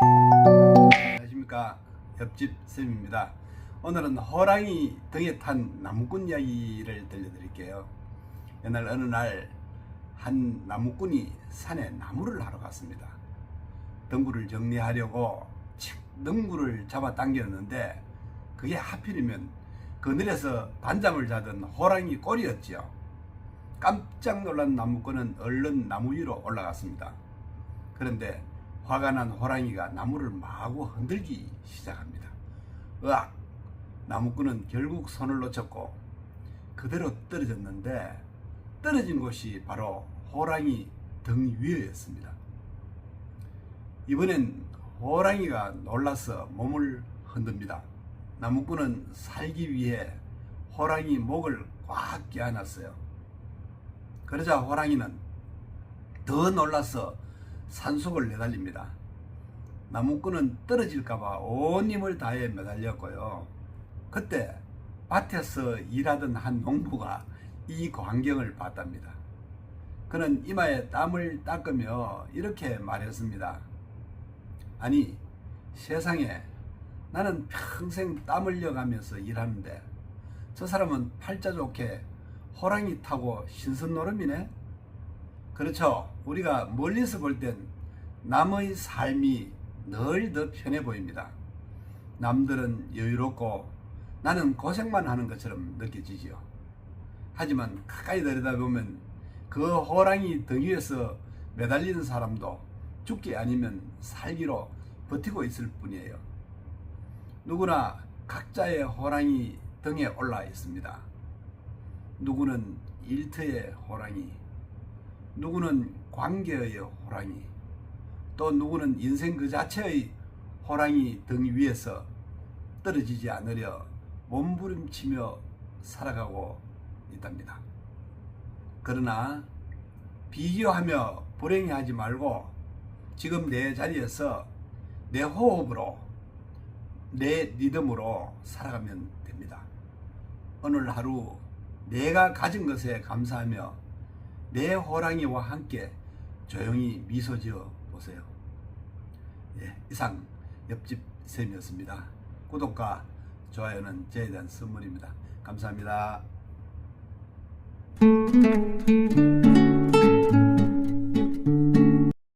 안녕하십니까 옆집 쌤입니다. 오늘은 호랑이 등에 탄 나무꾼 이야기를 들려드릴게요. 옛날 어느 날 한 나무꾼이 산에 나무를 하러 갔습니다. 등굴을 정리하려고 칙 능구를 잡아 당겼는데 그게 하필이면 그늘에서 단잠을 자던 호랑이 꼴이었지요. 깜짝 놀란 나무꾼은 얼른 나무 위로 올라갔습니다. 그런데 화가 난 호랑이가 나무를 마구 흔들기 시작합니다. 으악! 나무꾼은 결국 손을 놓쳤고 그대로 떨어졌는데 떨어진 곳이 바로 호랑이 등 위였습니다. 이번엔 호랑이가 놀라서 몸을 흔듭니다. 나무꾼은 살기 위해 호랑이 목을 꽉 껴안았어요. 그러자 호랑이는 더 놀라서 산속을 내달립니다. 나무꾼은 떨어질까봐 온 힘을 다해 매달렸고요. 그때 밭에서 일하던 한 농부가 이 광경을 봤답니다. 그는 이마에 땀을 닦으며 이렇게 말했습니다. 아니, 세상에 나는 평생 땀 흘려가면서 일하는데 저 사람은 팔자 좋게 호랑이 타고 신선노름이네? 그렇죠. 우리가 멀리서 볼 땐 남의 삶이 늘 더 편해 보입니다. 남들은 여유롭고 나는 고생만 하는 것처럼 느껴지지요. 하지만 가까이 들여다보면 그 호랑이 등 위에서 매달리는 사람도 죽기 아니면 살기로 버티고 있을 뿐이에요. 누구나 각자의 호랑이 등에 올라 있습니다. 누구는 일터의 호랑이, 누구는 관계의 호랑이, 또 누구는 인생 그 자체의 호랑이 등 위에서 떨어지지 않으려 몸부림치며 살아가고 있답니다. 그러나 비교하며 불행해하지 말고 지금 내 자리에서 내 호흡으로 내 리듬으로 살아가면 됩니다. 오늘 하루 내가 가진 것에 감사하며 내 호랑이와 함께 조용히 미소 지어 보세요. 예, 이상 옆집 쌤이었습니다. 구독과 좋아요는 저에 대한 선물입니다. 감사합니다.